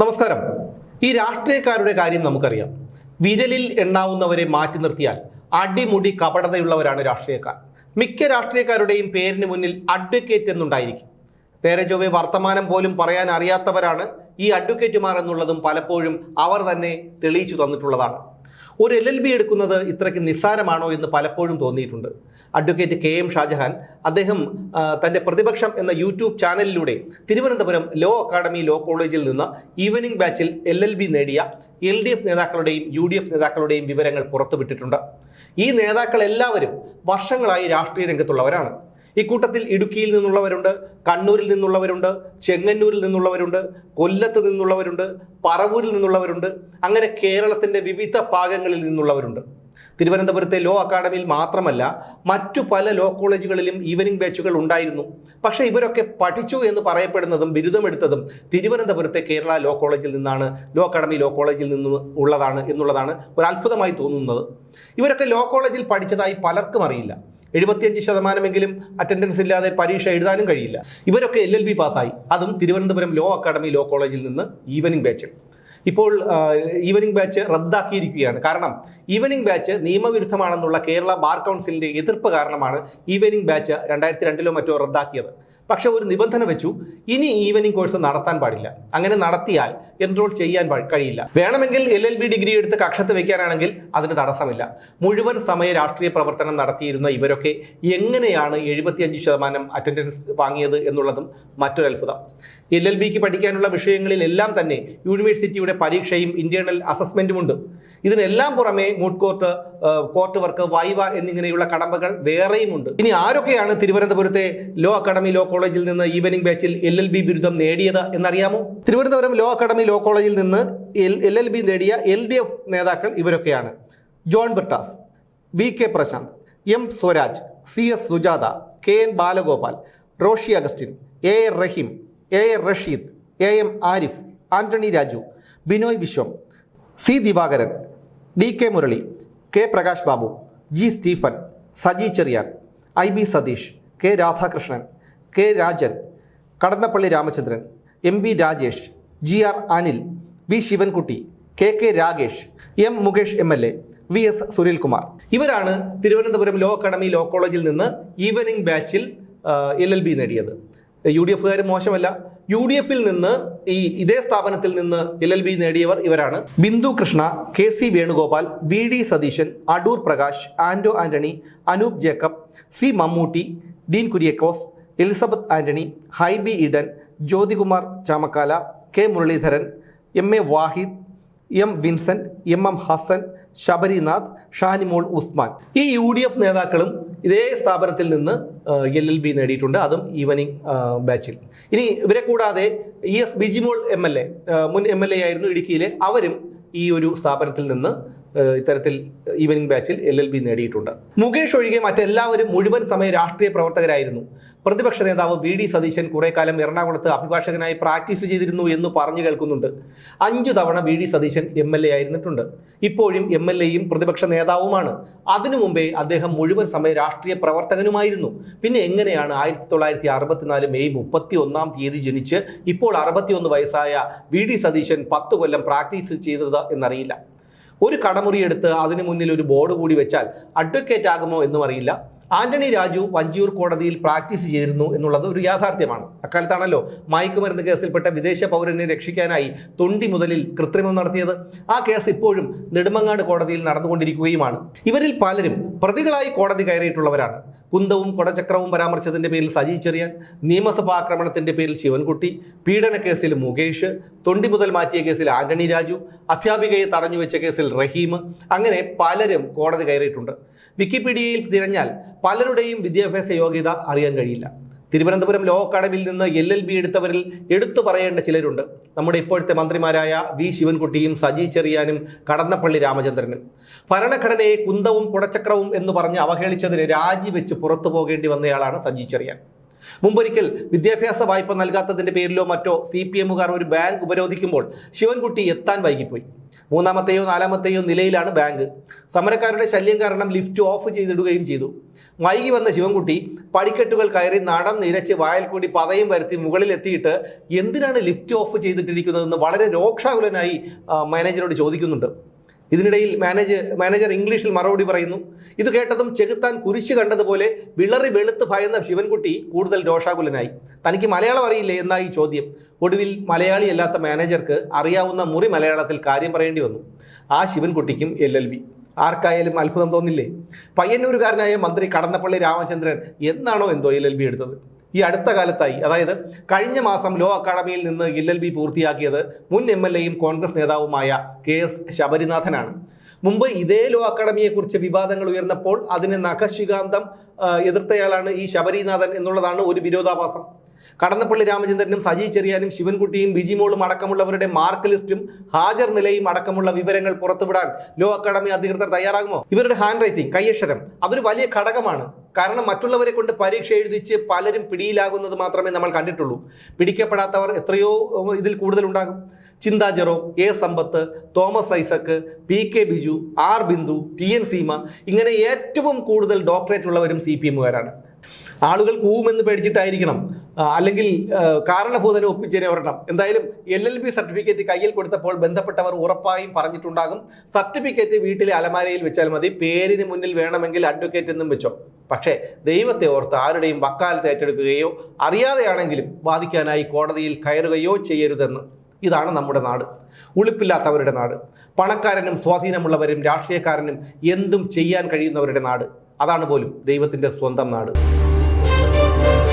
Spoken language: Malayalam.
നമസ്കാരം. ഈ രാഷ്ട്രീയക്കാരുടെ കാര്യം നമുക്കറിയാം. വിരലിൽ എണ്ണാവുന്നവരെ മാറ്റി നിർത്തിയാൽ അടിമുടി കപടതയുള്ളവരാണ് രാഷ്ട്രീയക്കാർ. മിക്ക രാഷ്ട്രീയക്കാരുടെയും പേരിന് മുന്നിൽ അഡ്വക്കേറ്റ് എന്നുണ്ടായിരിക്കും. നേരെ ചൊവ്വെ വർത്തമാനം പോലും പറയാൻ അറിയാത്തവരാണ് ഈ അഡ്വക്കേറ്റുമാർ എന്നുള്ളതും പലപ്പോഴും അവർ തന്നെ തെളിയിച്ചു തന്നിട്ടുള്ളതാണ്. ഒരു എൽ എൽ ബി എടുക്കുന്നത് ഇത്രയ്ക്ക് നിസ്സാരമാണോ എന്ന് പലപ്പോഴും തോന്നിയിട്ടുണ്ട്. അഡ്വക്കേറ്റ് കെ എം ഷാജഹാൻ അദ്ദേഹം തന്റെ പ്രതിപക്ഷം എന്ന യൂട്യൂബ് ചാനലിലൂടെ തിരുവനന്തപുരം ലോ അക്കാഡമി ലോ കോളേജിൽ നിന്ന് ഈവനിംഗ് ബാച്ചിൽ എൽ എൽ ബി നേടിയ എൽ ഡി എഫ് നേതാക്കളുടെയും യു ഡി എഫ് നേതാക്കളുടെയും വിവരങ്ങൾ പുറത്തുവിട്ടിട്ടുണ്ട്. ഈ നേതാക്കളെല്ലാവരും വർഷങ്ങളായി രാഷ്ട്രീയ രംഗത്തുള്ളവരാണ്. ഇക്കൂട്ടത്തിൽ ഇടുക്കിയിൽ നിന്നുള്ളവരുണ്ട് കണ്ണൂരിൽ നിന്നുള്ളവരുണ്ട് ചെങ്ങന്നൂരിൽ നിന്നുള്ളവരുണ്ട് കൊല്ലത്ത് നിന്നുള്ളവരുണ്ട് പറവൂരിൽ നിന്നുള്ളവരുണ്ട് അങ്ങനെ കേരളത്തിന്റെ വിവിധ ഭാഗങ്ങളിൽ നിന്നുള്ളവരുണ്ട്. തിരുവനന്തപുരത്തെ ലോ അക്കാഡമിയിൽ മാത്രമല്ല മറ്റു പല ലോ കോളേജുകളിലും ഈവനിംഗ് ബാച്ചുകൾ ഉണ്ടായിരുന്നു. പക്ഷേ ഇവരൊക്കെ പഠിച്ചു എന്ന് പറയപ്പെടുന്നതും ബിരുദമെടുത്തതും തിരുവനന്തപുരത്തെ കേരള ലോ കോളേജിൽ നിന്നാണ് ലോ അക്കാഡമി ലോ കോളേജിൽ നിന്ന് ഉള്ളതാണ് എന്നുള്ളതാണ് ഒരു അത്ഭുതമായി തോന്നുന്നത്. ഇവരൊക്കെ ലോ കോളേജിൽ പഠിച്ചതായി പലർക്കും അറിയില്ല. എഴുപത്തിയഞ്ച് ശതമാനമെങ്കിലും അറ്റൻഡൻസ് ഇല്ലാതെ പരീക്ഷ എഴുതാനും കഴിയില്ല. ഇവരൊക്കെ എൽ എൽ ബി പാസ്സായി. അതും തിരുവനന്തപുരം ലോ അക്കാഡമി ലോ കോളേജിൽ നിന്ന് ഈവനിംഗ് ബാച്ചിൽ. ഇപ്പോൾ ഈവനിംഗ് ബാച്ച് റദ്ദാക്കിയിരിക്കുകയാണ്. കാരണം ഈവനിംഗ് ബാച്ച് നിയമവിരുദ്ധമാണെന്നുള്ള കേരള ബാർ കൗൺസിലിന്റെ എതിർപ്പ് കാരണമാണ് ഈവനിംഗ് ബാച്ച് രണ്ടായിരത്തി രണ്ടിലോ മറ്റോ റദ്ദാക്കിയത്. പക്ഷെ ഒരു നിബന്ധന വെച്ചു ഇനി ഈവനിങ് കോഴ്സ് നടത്താൻ പാടില്ല. അങ്ങനെ നടത്തിയാൽ എൻറോൾ ചെയ്യാൻ കഴിയില്ല. വേണമെങ്കിൽ എൽ എൽ ബി ഡിഗ്രി എടുത്ത് കക്ഷത്ത് വെക്കാനാണെങ്കിൽ അതിന് തടസ്സമില്ല. മുഴുവൻ സമയ രാഷ്ട്രീയ പ്രവർത്തനം നടത്തിയിരുന്ന ഇവരൊക്കെ എങ്ങനെയാണ് എഴുപത്തിയഞ്ച് ശതമാനം അറ്റൻഡൻസ് വാങ്ങിയത് എന്നുള്ളതും മറ്റൊരു അത്ഭുതം. എൽ എൽ ബിക്ക് പഠിക്കാനുള്ള വിഷയങ്ങളിലെല്ലാം തന്നെ യൂണിവേഴ്സിറ്റിയുടെ പരീക്ഷയും ഇന്റേണൽ അസസ്മെന്റും ഉണ്ട്. ഇതിനെല്ലാം പുറമെ moot court court work viva എന്നിങ്ങനെയുള്ള കടമ്പകൾ വേറെയുമുണ്ട്. ഇനി ആരൊക്കെയാണ് തിരുവനന്തപുരത്തെ ലോ അക്കാഡമി ലോ കോളേജിൽ നിന്ന് ഈവനിംഗ് ബാച്ചിൽ എൽ എൽ ബി ബിരുദം നേടിയത് എന്നറിയാമോ? തിരുവനന്തപുരം ലോ അക്കാഡമി ലോ കോളേജിൽ നിന്ന് എൽ എൽ ബി നേടിയ എൽ ഡി എഫ് നേതാക്കൾ ഇവരൊക്കെയാണ്. John Brittas V K Prashanth M Swaraj C S Sujatha K N Balagopal Roshy Augustine A A Rahim A A Rasheed A M Arif Antony Raju Binoy Viswam C Divakaran D K Murali K Prakash Babu G Stephen Saji Cherian I B Satheesh K Radhakrishnan K Rajan Kadannappalli Ramachandran M B Rajesh G R Anil V Sivankutty K K Ragesh M Mukesh M L A V S Sunilkumar. ഇവരാണ് തിരുവനന്തപുരം ലോ അക്കാഡമി ലോ കോളേജിൽ നിന്ന് ഈവനിംഗ് ബാച്ചിൽ എൽ എൽ ബി നേടിയത്. യു ഡി എഫുകാർ മോശമല്ല. യു ഡി എഫിൽ നിന്ന് ഈ ഇതേ സ്ഥാപനത്തിൽ നിന്ന് എൽ എൽ ബി നേടിയവർ ഇവരാണ്. Bindhu Krishna K C Venugopal V D Satheesan Adoor Prakash Anto Antony Anoop Jacob C Mammootty Dean Kuriakose Elizabeth Antony Hibi Eden Jyothikumar Chamakkala K Muraleedharan M A Vahid M Vincent M M Hassan Sabarinath Shanimol Usman. ഈ യു ഡി എഫ് നേതാക്കളും ഇതേ സ്ഥാപനത്തിൽ നിന്ന് എൽ എൽ ബി നേടിയിട്ടുണ്ട്. അതും ഈവനിങ് ബാച്ചിൽ. ഇനി ഇവരെ കൂടാതെ E S Bijimol M L A മുൻ എം എൽ എ ആയിരുന്നു ഇടുക്കിയിലെ. അവരും ഈ ഒരു സ്ഥാപനത്തിൽ നിന്ന് ഇത്തരത്തിൽ ഈവനിംഗ് ബാച്ചിൽ എൽ എൽ ബി നേടിയിട്ടുണ്ട്. മുകേഷ് ഒഴികെ മറ്റെല്ലാവരും മുഴുവൻ സമയ രാഷ്ട്രീയ പ്രവർത്തകരായിരുന്നു. പ്രതിപക്ഷ നേതാവ് വി ഡി സതീശൻ കുറെ കാലം എറണാകുളത്ത് അഭിഭാഷകനായി പ്രാക്ടീസ് ചെയ്തിരുന്നു എന്ന് പറഞ്ഞു കേൾക്കുന്നുണ്ട്. അഞ്ചു തവണ V D Satheesan M L A ആയിരുന്നിട്ടുണ്ട്. ഇപ്പോഴും എം എൽ എയും പ്രതിപക്ഷ നേതാവുമാണ്. അതിനു മുമ്പേ അദ്ദേഹം മുഴുവൻ സമയ രാഷ്ട്രീയ പ്രവർത്തകനുമായിരുന്നു. പിന്നെ എങ്ങനെയാണ് ആയിരത്തി തൊള്ളായിരത്തി അറുപത്തിനാല് മെയ് മുപ്പത്തി ഒന്നാം തീയതി ജനിച്ച് ഇപ്പോൾ അറുപത്തിയൊന്ന് വയസ്സായ വി ഡി സതീശൻ പത്ത് കൊല്ലം പ്രാക്ടീസ് ചെയ്തത് എന്നറിയില്ല. ഒരു കടമുറി എടുത്ത് അതിനു മുന്നിൽ ഒരു ബോർഡ് കൂടി വെച്ചാൽ അഡ്വക്കേറ്റ് ആകുമോ എന്നും അറിയില്ല. ആന്റണി രാജു വഞ്ചിയൂർ കോടതിയിൽ പ്രാക്ടീസ് ചെയ്തിരുന്നു എന്നുള്ളത് ഒരു യാഥാർത്ഥ്യമാണ്. അക്കാലത്താണല്ലോ മയക്കുമരുന്ന് കേസിൽപ്പെട്ട വിദേശ പൗരനെ രക്ഷിക്കാനായി തൊണ്ടി മുതലിൽ കൃത്രിമം നടത്തിയത്. ആ കേസ് ഇപ്പോഴും നെടുമങ്ങാട് കോടതിയിൽ നടന്നുകൊണ്ടിരിക്കുകയുമാണ്. ഇവരിൽ പലരും പ്രതികളായി കോടതി കയറിയിട്ടുള്ളവരാണ്. കുന്തവും കൊടചക്രവും പരാമർശത്തിന്റെ പേരിൽ സജി ചെറിയാൻ നിയമസഭാ ആക്രമണത്തിന്റെ പേരിൽ ശിവൻകുട്ടി പീഡനക്കേസിൽ കേസിൽ മുകേഷ് തൊണ്ടി മുതൽ മാറ്റിയ കേസിൽ ആന്റണി രാജു അധ്യാപികയെ തടഞ്ഞു വെച്ച കേസിൽ റഹീം അങ്ങനെ പലരും കോടതി കയറിയിട്ടുണ്ട്. വിക്കിപീഡിയയിൽ തിരഞ്ഞാൽ പലരുടെയും വിദ്യാഭ്യാസ യോഗ്യത അറിയാൻ കഴിയില്ല. തിരുവനന്തപുരം ലോ അക്കാഡമിയിൽ നിന്ന് എൽ എൽ ബി എടുത്തവരിൽ എടുത്തു പറയേണ്ട ചിലരുണ്ട്. നമ്മുടെ ഇപ്പോഴത്തെ മന്ത്രിമാരായ വി ശിവൻകുട്ടിയും സജി ചെറിയാനും കടന്നപ്പള്ളി രാമചന്ദ്രനും. ഭരണഘടനയെ കുന്തവും കുടച്ചക്രവും എന്ന് പറഞ്ഞ് അവഹേളിച്ചതിന് രാജിവെച്ച് പുറത്തു പോകേണ്ടി വന്നയാളാണ് സജി ചെറിയാൻ. മുമ്പൊരിക്കൽ വിദ്യാഭ്യാസ വായ്പ നൽകാത്തതിന്റെ പേരിലോ മറ്റോ സി പി എമ്മുകാർ ഒരു ബാങ്ക് ഉപരോധിക്കുമ്പോൾ ശിവൻകുട്ടി എത്താൻ വൈകിപ്പോയി. മൂന്നാമത്തെയോ നാലാമത്തെയോ നിലയിലാണ് ബാങ്ക്. സമരക്കാരുടെ ശല്യം കാരണം ലിഫ്റ്റ് ഓഫ് ചെയ്തിടുകയും ചെയ്തു. വൈകി വന്ന ശിവൻകുട്ടി പടിക്കെട്ടുകൾ കയറി നടന്നിരച്ച് വായൽ കൂടി പതയും വരുത്തി മുകളിലെത്തിയിട്ട് എന്തിനാണ് ലിഫ്റ്റ് ഓഫ് ചെയ്തിട്ടിരിക്കുന്നതെന്ന് വളരെ രോക്ഷാകുലനായി മാനേജരോട് ചോദിക്കുന്നുണ്ട്. ഇതിനിടയിൽ മാനേജർ മാനേജർ ഇംഗ്ലീഷിൽ മറുപടി പറയുന്നു. ഇത് കേട്ടതും ചെകുത്താൻ കുരിശ് കണ്ടതുപോലെ വിളറി വെളുത്ത് ഭയന്ന ശിവൻകുട്ടി കൂടുതൽ രോഷാകുലനായി. തനിക്ക് മലയാളം അറിയില്ലേ എന്നായി ചോദ്യം. ഒടുവിൽ മലയാളിയല്ലാത്ത മാനേജർക്ക് അറിയാവുന്ന മുറി മലയാളത്തിൽ കാര്യം പറയേണ്ടി വന്നു. ആ ശിവൻകുട്ടിക്കും എൽ എൽ ബി. ആർക്കായാലും അത്ഭുതം തോന്നില്ലേ? പയ്യന്നൂരുകാരനായ മന്ത്രി കടന്നപ്പള്ളി രാമചന്ദ്രൻ എന്നാണോ എന്തോ എൽ എൽ ബി എടുത്തത്? ഈ അടുത്ത കാലത്തായി അതായത് കഴിഞ്ഞ മാസം ലോ അക്കാഡമിയിൽ നിന്ന് എൽ എൽ ബി പൂർത്തിയാക്കിയത് മുൻ എം എൽ എയും കോൺഗ്രസ് നേതാവുമായ കെ എസ് ശബരിനാഥനാണ്. മുമ്പ് ഇതേ ലോ അക്കാഡമിയെക്കുറിച്ച് വിവാദങ്ങൾ ഉയർന്നപ്പോൾ അതിനെ നഖശികാന്തം എതിർത്തയാളാണ് ഈ ശബരിനാഥൻ എന്നുള്ളതാണ് ഒരു വിരോധാഭാസം. കടന്നപ്പള്ളി രാമചന്ദ്രനും സജി ചെറിയാനും ശിവൻകുട്ടിയും ബിജിമോളും അടക്കമുള്ളവരുടെ മാർക്ക് ലിസ്റ്റും ഹാജർ നിലയും അടക്കമുള്ള വിവരങ്ങൾ പുറത്തുവിടാൻ ലോ അക്കാഡമി അധികൃതർ തയ്യാറാകുമോ? ഇവരുടെ ഹാൻഡ് റൈറ്റിംഗ് കയ്യക്ഷരം അതൊരു വലിയ ഘടകമാണ്. കാരണം മറ്റുള്ളവരെ കൊണ്ട് പരീക്ഷ എഴുതിച്ച് പലരും പിടിയിലാകുന്നത് മാത്രമേ നമ്മൾ കണ്ടിട്ടുള്ളൂ. പിടിക്കപ്പെടാത്തവർ എത്രയോ ഇതിൽ കൂടുതലുണ്ടാകും. Chintha Jerome A Sampath Thomas Isaac P K Biju R Bindhu T N Seema ഇങ്ങനെ ഏറ്റവും കൂടുതൽ ഡോക്ടറേറ്റ് ഉള്ളവരും സി പി എമ്മുകാരാണ്. ആളുകൾ കൂവുമെന്ന് പേടിച്ചിട്ടായിരിക്കണം. അല്ലെങ്കിൽ കാരണഭൂതനെ ഒപ്പിച്ചതിനെ ഒരെണ്ണം. എന്തായാലും എൽ എൽ ബി സർട്ടിഫിക്കറ്റ് കയ്യിൽ കൊടുത്തപ്പോൾ ബന്ധപ്പെട്ടവർ ഉറപ്പായും പറഞ്ഞിട്ടുണ്ടാകും. സർട്ടിഫിക്കറ്റ് വീട്ടിലെ അലമാരയിൽ വെച്ചാൽ മതി. പേരിന് മുന്നിൽ വേണമെങ്കിൽ അഡ്വക്കേറ്റ് എന്നും വെച്ചോ. പക്ഷേ ദൈവത്തെ ഓർത്ത് ആരുടെയും വക്കാലത്ത് ഏറ്റെടുക്കുകയോ അറിയാതെയാണെങ്കിലും വാദിക്കാനായി കോടതിയിൽ കയറുകയോ ചെയ്യരുതെന്ന്. ഇതാണ് നമ്മുടെ നാട്. ഉളുപ്പില്ലാത്തവരുടെ നാട്. പണക്കാരനും സ്വാധീനമുള്ളവരും രാഷ്ട്രീയക്കാരനും എന്തും ചെയ്യാൻ കഴിയുന്നവരുടെ നാട്. അതാണ് പോലും ദൈവത്തിന്റെ സ്വന്തം നാട്. Thank you.